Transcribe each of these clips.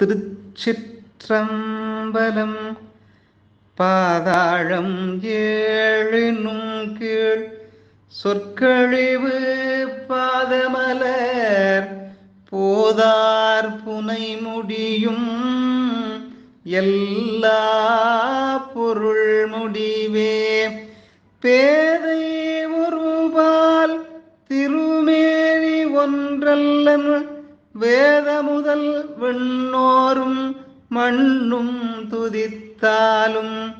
திருச்சிற்றம்பலம் பாதாளம் ஏழினும் கீழ் சொற்கழிவு பாதமலர் போதார் புனை முடியும் எல்லா பொருள் முடிவே. பேதை ஒருபால் திருமேனி ஒன்றல்லன் வேத முதல் விண்ணோரும் மண்ணும் துதித்தாலும்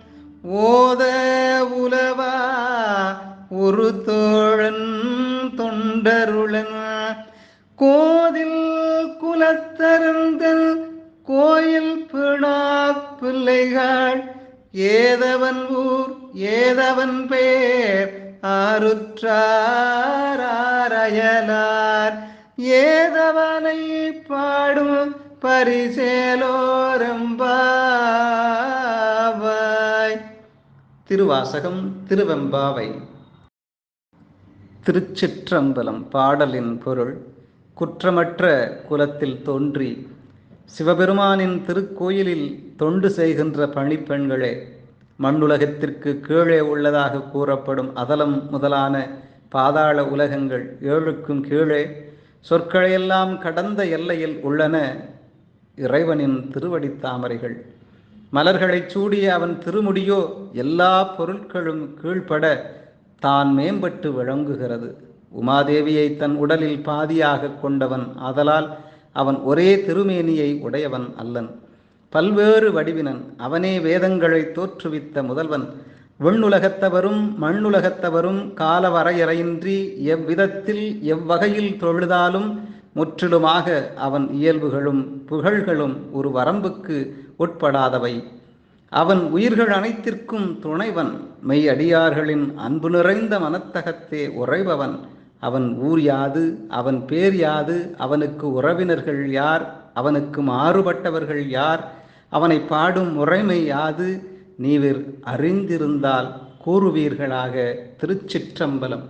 ஓத உலவா ஒரு தோழன் தொண்டருளன். கோதில் குலத்தருந்தல் கோயில் பிணா பிள்ளைகள் ஏதவன் ஊர் ஏதவன் பேர் ஆருற்றார் ஆருற்றாரயலார் ஏதவனை பாடும் பரிசேலோரம்பாவாய். திருவாசகம் திருவெம்பாவை. திருச்சிற்றம்பலம் பாடலின் பொருள் குற்றமற்ற குலத்தில் தோன்றி சிவபெருமானின் திருக்கோயிலில் தொண்டு செய்கின்ற பணிப்பெண்களே மண்ணுலகத்திற்கு கீழே உள்ளதாக கூறப்படும் அதலம் முதலான பாதாள உலகங்கள் ஏழுக்கும் கீழே சொற்களையெல்லாம் கடந்த எல்லையில் உள்ளன. இறைவனின் திருவடி தாமரைகள். மலர்களைச் சூடிய அவன் திருமுடியோ எல்லா பொருட்களும் கீழ்ப்பட தான் மேம்பட்டு விளங்குகிறது. உமாதேவியை தன் உடலில் பாதியாக கொண்டவன் ஆதலால் அவன் ஒரே திருமேனியை உடையவன் அல்லன். பல்வேறு வடிவினன். அவனே வேதங்களை தோற்றுவித்த முதல்வன். விண்ணுலகத்தவரும் மண்ணுலகத்தவரும் காலவரையறையின்றி எவ்விதத்தில் எவ்வகையில் தொழுதாலும் முற்றிலுமாக அவன் இயல்புகளும் புகழ்களும் ஒரு வரம்புக்கு உட்படாதவை. அவன் உயிர்கள் அனைத்திற்கும் துணைவன் மெய் அடியார்களின் அன்பு நிறைந்த மனத்தகத்தே உறைபவன். அவன் ஊர் யாது அவன் பேர் யாது அவனுக்கு உறவினர்கள் யார் அவனுக்கு மாறுபட்டவர்கள் யார் அவனை பாடும் முறைமை யாது நீவிர் அறிந்திருந்தால் கூறுவீர்களாக திருச்சிற்றம்பலம்.